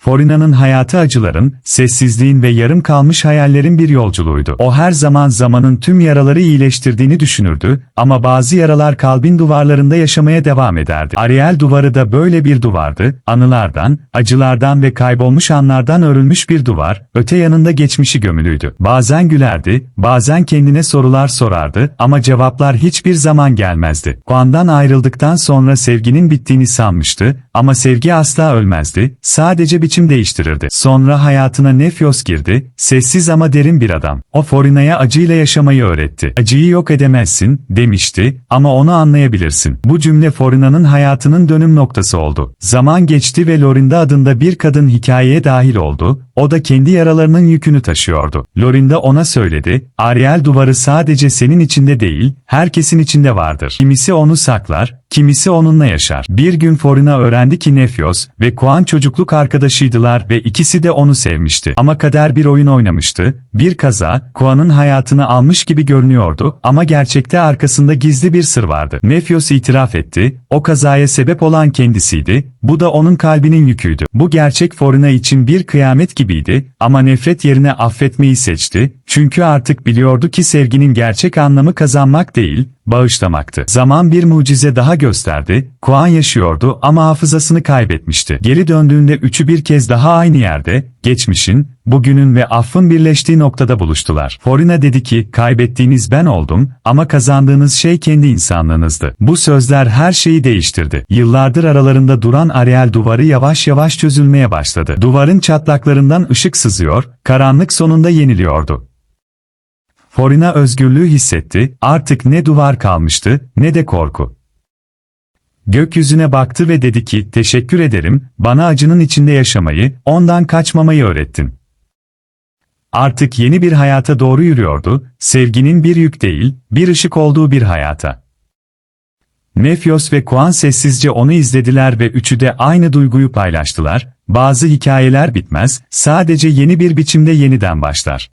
Forina'nın hayatı acıların, sessizliğin ve yarım kalmış hayallerin bir yolculuğuydu. O her zaman zamanın tüm yaraları iyileştirdiğini düşünürdü ama bazı yaralar kalbin duvarlarında yaşamaya devam ederdi. Ariel duvarı da böyle bir duvardı, anılardan, acılardan ve kaybolmuş anlardan örülmüş bir duvar, öte yanında geçmişi gömülüydü. Bazen gülerdi, bazen kendine sorular sorardı ama cevaplar hiçbir zaman gelmezdi. Kuan'dan ayrıldıktan sonra sevginin bittiğini sanmıştı ama sevgi asla ölmezdi, sadece biçim değiştirirdi. Sonra hayatına Nefyos girdi, sessiz ama derin bir adam. O Forina'ya acıyla yaşamayı öğretti. Acıyı yok edemezsin, demişti ama onu anlayabilirsin. Bu cümle Forina'nın hayatının dönüm noktası oldu. Zaman geçti ve Lorinda adında bir kadın hikayeye dahil oldu, o da kendi yaralarının yükünü taşıyordu. Lorinda ona söyledi, Ariel duvarı sadece senin içinde değil, herkesin içinde vardır. Kimisi onu saklar, kimisi onunla yaşar. Bir gün Forina öğrendi ki Nefyos ve Kuan çocukluk arkadaşıydılar ve ikisi de onu sevmişti. Ama kader bir oyun oynamıştı. Bir kaza, Kuan'ın hayatını almış gibi görünüyordu ama gerçekte arkasında gizli bir sır vardı. Nefyos itiraf etti, o kazaya sebep olan kendisiydi, bu da onun kalbinin yüküydü. Bu gerçek Forina için bir kıyamet gibiydi ama nefret yerine affetmeyi seçti, çünkü artık biliyordu ki sevginin gerçek anlamı kazanmak değil, bağışlamaktı. Zaman bir mucize daha gösterdi, Kuan yaşıyordu ama hafızasını kaybetmişti. Geri döndüğünde üçü bir kez daha aynı yerde, geçmişin, bugünün ve affın birleştiği noktada buluştular. Forina dedi ki, kaybettiğiniz ben oldum ama kazandığınız şey kendi insanlığınızdı. Bu sözler her şeyi değiştirdi. Yıllardır aralarında duran Ariel duvarı yavaş yavaş çözülmeye başladı. Duvarın çatlaklarından ışık sızıyor, karanlık sonunda yeniliyordu. Forina özgürlüğü hissetti, artık ne duvar kalmıştı, ne de korku. Gökyüzüne baktı ve dedi ki, teşekkür ederim, bana acının içinde yaşamayı, ondan kaçmamayı öğrettin. Artık yeni bir hayata doğru yürüyordu, sevginin bir yük değil, bir ışık olduğu bir hayata. Nefyos ve Kuan sessizce onu izlediler ve üçü de aynı duyguyu paylaştılar, bazı hikayeler bitmez, sadece yeni bir biçimde yeniden başlar.